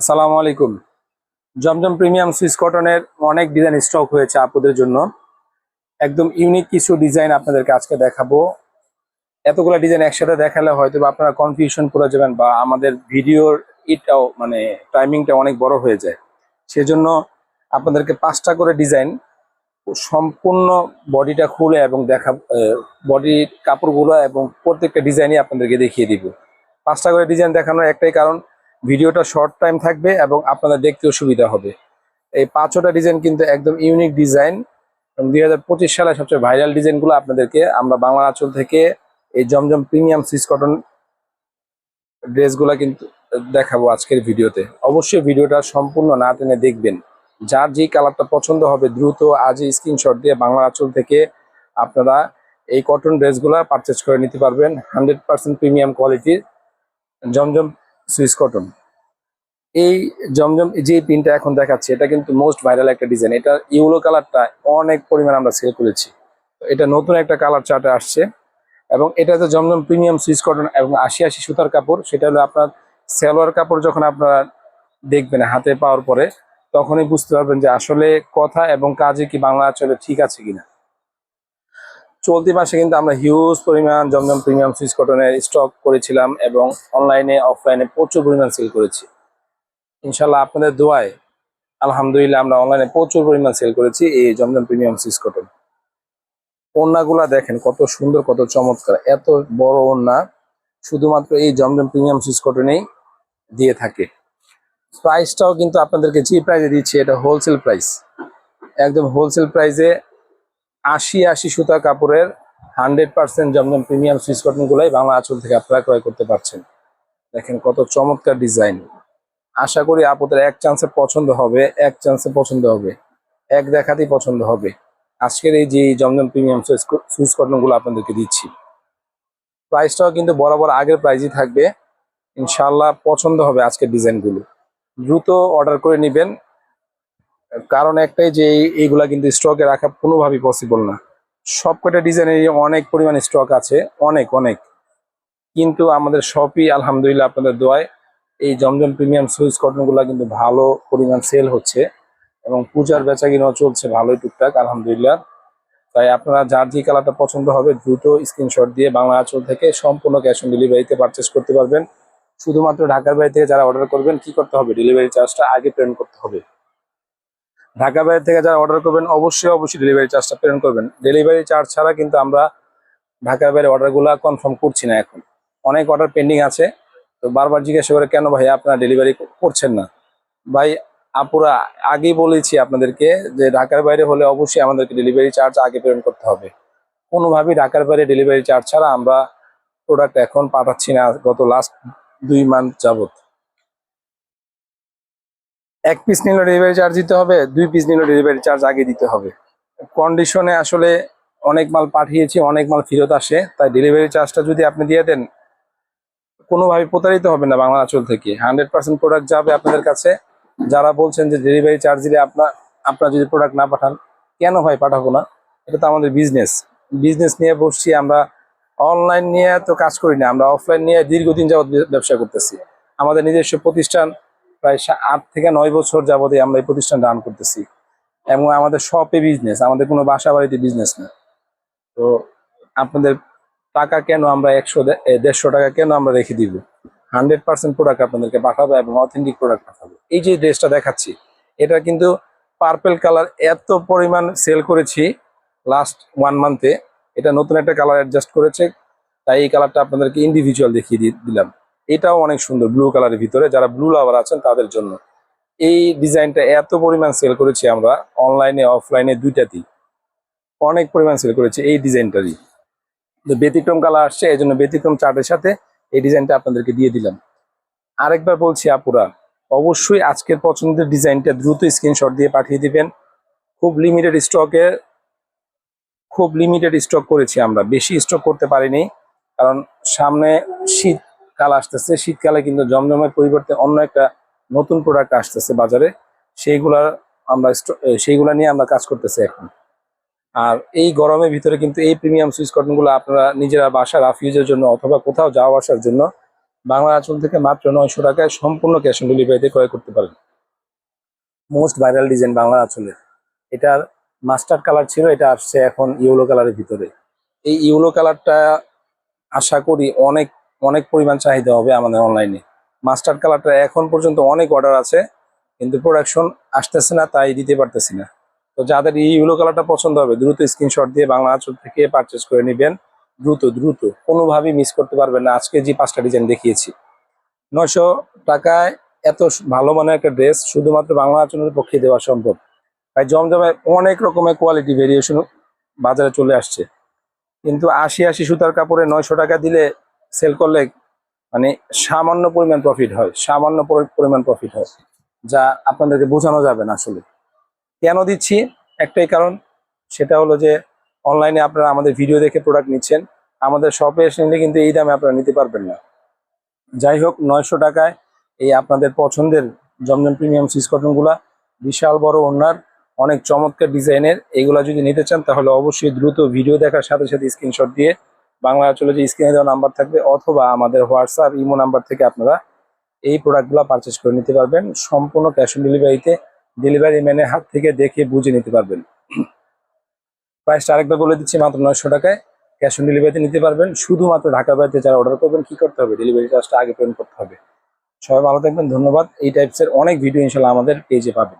আসসালামু আলাইকুম। জমজম premium Swiss কটনের অনেক ডিজাইন স্টক হয়েছে আপুদের জন্য। একদম ইউনিক কিছু ডিজাইন আপনাদেরকে আজকে দেখাবো। এতগুলো ডিজাইন একসাথে দেখালে হয়তো বা আপনারা কনফিউশন করে যাবেন বা আমাদের ভিডিওর ইটাও মানে টাইমিংটা অনেক বড় হয়ে যায়। সেজন্য আপনাদেরকে পাঁচটা করে ডিজাইন সম্পূর্ণ বডিটা খুলে এবং দেখা বডির কাপড়গুলো এবং প্রত্যেকটা ডিজাইনই আপনাদেরকে দেখিয়ে দিব। পাঁচটা করে ডিজাইন দেখানোর একটাই কারণ ভিডিওটা শর্ট টাইম থাকবে এবং আপনাদের দেখতেও সুবিধা হবে। এই পাঁচটা ডিজাইন কিন্তু একদম ইউনিক ডিজাইন দুই হাজার পঁচিশ সালে সবচেয়ে ভাইরাল ডিজাইনগুলো আপনাদেরকে আমরা বাংলা আঁচল থেকে এই জমজম প্রিমিয়াম সিস কটন ড্রেসগুলো কিন্তু দেখাবো আজকের ভিডিওতে। অবশ্যই ভিডিওটা সম্পূর্ণ না টেনে দেখবেন। যার যেই কালারটা পছন্দ হবে দ্রুত আজই স্ক্রিনশট দিয়ে বাংলা আঁচল থেকে আপনারা এই কটন ড্রেসগুলো পারচেজ করে নিতে পারবেন। হান্ড্রেড পার্সেন্ট প্রিমিয়াম কোয়ালিটির জমজম সুইস কটন। এই জমজম, যে পিনটা এখন দেখাচ্ছি, এটা কিন্তু মোস্ট ভাইরাল একটা ডিজাইন এটা ইউলো কালারটা অনেক পরিমাণ আমরা সেল করেছি। এটা নতুন একটা কালার চার্টে আসছে। এবং এটা যে জমজম প্রিমিয়াম সুইস কটন এবং আশি আশি সুতার কাপড়। সেটা হলো আপনার সালোয়ার কাপড় যখন আপনারা দেখবেন হাতে পাওয়ার পরে, তখনই বুঝতে পারবেন যে আসলে কথা এবং কাজে কি বাংলা আসলে ঠিক আছে কিনা। চলতি মাসে কিন্তু আমরা হিউজ পরিমাণ, জমজম প্রিমিয়াম সুইস কটনের স্টক করেছিলাম এবং অনলাইনে অফলাইনে প্রচুর পরিমাণ সেল করেছি। ইনশাল্লাহ আপনাদের দোয়ায়, আলহামদুলিল্লাহ আমরা অনলাইনে প্রচুর পরিমাণ সেল করেছি এই জমজম প্রিমিয়াম সুইস কটন ওড়নাগুলা দেখেন কত সুন্দর, কত চমৎকার, এত বড় ওড়না, শুধুমাত্র এই জমজম প্রিমিয়াম সুইস কটনেই দিয়ে থাকে। প্রাইসটাও কিন্তু আপনাদেরকে যে প্রাইসে দিচ্ছি, এটা হোলসেল প্রাইস একদম হোলসেল প্রাইসে আশি আশি সুতা কাপড়ের হান্ড্রেড পার্সেন্ট জমজম প্রিমিয়াম সুইস কটন গুলাই বাংলা আঁচল থেকে আপনারা ক্রয় করতে পারছেন। দেখেন কত চমৎকার ডিজাইন। আশা করি আপনাদের এক চান্সে পছন্দ হবে, এক চান্সে পছন্দ হবে, এক দেখাতেই পছন্দ হবে। আজকের এই যে জমজম প্রিমিয়াম সুইস কটনগুলো আপনাদেরকে দিচ্ছি। প্রাইসটাও কিন্তু বরাবর আগের প্রাইসই থাকবে। ইনশাল্লাহ পছন্দ হবে আজকের ডিজাইনগুলো। দ্রুত অর্ডার করে নেবেন। কারণ একটাই যে এইগুলা কিন্তু স্টকে রাখা কোনোভাবেই পসিবল না। সব কটা ডিজাইনের অনেক পরিমাণে স্টক আছে, অনেক অনেক। কিন্তু আমাদের শপই আলহামদুলিল্লাহ আপনাদের দোয়ায় এই জমজম প্রিমিয়াম সুইচ কটনগুলো কিন্তু ভালো পরিমাণ সেল হচ্ছে এবং পূজার বেচা কিনাও চলছে ভালোই টুকটাক, আলহামদুলিল্লাহ। তাই আপনারা যার যে কালারটা পছন্দ হবে দ্রুত স্ক্রিনশট দিয়ে বাংলা আঁচল থেকে সম্পূর্ণ ক্যাশ অন ডেলিভারিতে পারচেস করতে পারবেন। শুধুমাত্র ঢাকার বাইরে থেকে যারা অর্ডার করবেন, কি করতে হবে? ডেলিভারি চার্জটা আগে পেমেন্ট করতে হবে। ঢাকা বাইরে থেকে যারা অর্ডার করবেন, অবশ্যই অবশ্যই ডেলিভারি চার্জটা পেমেন্ট করবেন। ডেলিভারি চার্জ ছাড়া কিন্তু আমরা ঢাকার বাইরে অর্ডারগুলো কনফার্ম করছি না এখন। অনেক অর্ডার পেন্ডিং আছে। তো বারবার জিজ্ঞাসা করে, কেন ভাই আপনারা ডেলিভারি করছেন না? ভাই, আপুরা, আগেই বলেছি আপনাদেরকে যে ঢাকার বাইরে হলে অবশ্যই আমাদেরকে ডেলিভারি চার্জ আগে পেমেন্ট করতে হবে। কোনোভাবেই ঢাকার বাইরে ডেলিভারি চার্জ ছাড়া আমরা প্রোডাক্ট এখন পাঠাচ্ছি না গত লাস্ট দুই মান্থ যাবত এক পিস নিলে ডেলিভারি চার্জ দিতে হবে, দুই পিস নিলে ডেলিভারি চার্জ আগে দিতে হবে। কন্ডিশনে আসলে অনেক মাল পাঠিয়েছি, অনেক মাল ফেরত আসে, তাই ডেলিভারি চার্জটা যদি আপনি দিয়ে দেন, কোনোভাবে প্রতারিত হবে না বাংলা থেকে। হান্ড্রেড পার্সেন্ট প্রোডাক্ট যাবে আপনাদের কাছে। যারা বলছেন যে ডেলিভারি চার্জ দিলে আপনার আপনার যদি প্রোডাক্ট না পাঠান, কেন ভাই পাঠাবো না? এটা তো আমাদের বিজনেস বিজনেস নিয়ে বসছি, আমরা অনলাইন নিয়ে তো কাজ করি না, আমরা অফলাইন নিয়ে দীর্ঘদিন যাবত ব্যবসা করতেছি। আমাদের নিজস্ব প্রতিষ্ঠান প্রায় আট থেকে নয় বছর যাবতীয় আমরা এই প্রতিষ্ঠান রান করতেছি। এবং আমাদের শপে বিজনেস আমাদের কোনো বাসা বাড়িতে বিজনেস না। তো আপনাদের টাকা কেন আমরা একশো দেড়শো টাকা কেন আমরা রেখে দিব? হান্ড্রেড পার্সেন্ট প্রোডাক্ট আপনাদেরকে পাঠাবো এবং অথেন্টিক প্রোডাক্ট পাঠাবো। এই যে ড্রেসটা দেখাচ্ছি, এটা কিন্তু পার্পেল কালার এত পরিমাণ সেল করেছি লাস্ট ওয়ান মান্থে এটা নতুন একটা কালার অ্যাডজাস্ট করেছে, তাই এই কালারটা আপনাদেরকে ইন্ডিভিজুয়াল দেখিয়ে দিলাম। এটাও অনেক সুন্দর ব্লু কালারের ভিতরে। যারা ব্লু লাভার আছেন, তাদের জন্য। এই ডিজাইনটা এত পরিমাণ সেল করেছি আমরা অনলাইনে অফলাইনে দুইটাতেই অনেক পরিমাণ সেল করেছি এই ডিজাইনটারই তো ব্যতিক্রম কালার আসছে এই জন্য ব্যতিক্রম চার্টের সাথে এই ডিজাইনটা আপনাদেরকে দিয়ে দিলাম। আরেকবার বলছি, আপুরা, অবশ্যই আজকের পছন্দের ডিজাইনটা দ্রুত স্ক্রিনশট দিয়ে পাঠিয়ে দিবেন। খুব লিমিটেড স্টকে খুব লিমিটেড স্টক করেছি আমরা। বেশি স্টক করতে পারিনি, কারণ সামনে শীতকাল আসতেছে। শীতকালে কিন্তু জমজমের পরিবর্তে অন্য একটা নতুন প্রোডাক্ট আসতেছে বাজারে। সেইগুলার আমরা সেইগুলা নিয়ে আমরা কাজ করতেছি এখন। আর এই গরমের ভিতরে কিন্তু এই প্রিমিয়াম সুইচ কটনগুলো আপনারা নিজেরা বাসা রাফিউজের জন্য অথবা কোথাও যাওয়া আসার জন্য বাংলা আঁচল থেকে মাত্র নয়শো টাকায় সম্পূর্ণ ক্যাশ অন ডেলিভারিতে ক্রয় করতে পারেন। মোস্ট ভাইরাল ডিজাইন বাংলা আঁচলের এটার মাস্টার্ড কালার ছিল, এটা আসছে এখন ইউলো কালারের ভিতরে। এই ইউলো কালারটা আশা করি অনেক অনেক পরিমাণ চাহিদা হবে আমাদের অনলাইনে মাস্টার্ড কালারটা এখন পর্যন্ত অনেক অর্ডার আছে, কিন্তু প্রোডাকশন আসতেছে না, তাই দিতে পারতেছি না। তো যাদের এই ইউলো কালারটা পছন্দ হবে, দ্রুত স্ক্রিনশট দিয়ে বাংলা আঁচল থেকে পারচেস করে নেবেন। দ্রুত দ্রুত, কোনোভাবেই মিস করতে পারবেন না। আজকে যে পাঁচটা ডিজাইন দেখিয়েছি, নয়শো টাকায় এত ভালো মানের একটা ড্রেস শুধুমাত্র বাংলা আচরণের পক্ষে দেওয়া সম্ভব। তাই জমজমে অনেক রকমের কোয়ালিটি ভেরিয়েশন বাজারে চলে আসছে। কিন্তু আশি আশি সুতার কাপড়ে নয়শো টাকা দিলে সেল করলে মানে সামান্য পরিমাণ প্রফিট হয়, সামান্য পরিমাণ প্রফিট হয়, যা আপনাদেরকে বোঝানো যাবে না আসলে। কেন দিচ্ছি? একটাই কারণ, সেটা হলো যে অনলাইনে আপনারা আমাদের ভিডিও দেখে প্রোডাক্ট নিচ্ছেন, আমাদের শপে এসে নিলে কিন্তু এই দামে আপনারা নিতে পারবেন না। যাই হোক, নয়শো টাকায় এই আপনাদের পছন্দের জমজম প্রিমিয়াম সিস কটনগুলা বিশাল বড় ওনার অনেক চমৎকার ডিজাইনের এগুলা যদি নিতে চান তাহলে অবশ্যই দ্রুত ভিডিও দেখার সাথে সাথে স্ক্রিনশট দিয়ে বাংলা চলে যে স্ক্রিনে দেওয়া নাম্বার থাকবে অথবা আমাদের হোয়াটসঅ্যাপ ইমো নাম্বার থেকে আপনারা এই প্রোডাক্টগুলো পারচেস করে নিতে পারবেন। সম্পূর্ণ ক্যাশ অন ডেলিভারিতে ডেলিভারি ম্যানের হাত থেকে দেখে বুঝে নিতে পারবেন। প্রাইসটা আরেকবার বলে দিচ্ছি মাত্র নয়শো টাকায়। ক্যাশ অন ডেলিভারিতে নিতে পারবেন। শুধুমাত্র ঢাকা বাড়িতে যারা অর্ডার করবেন, কি করতে হবে? ডেলিভারি চার্জটা আগে পেমেন্ট করতে হবে। সবাই ভালো থাকবেন, ধন্যবাদ। এই টাইপসের অনেক ভিডিও ইনশাল্লাহ আমাদের পেজে পাবেন।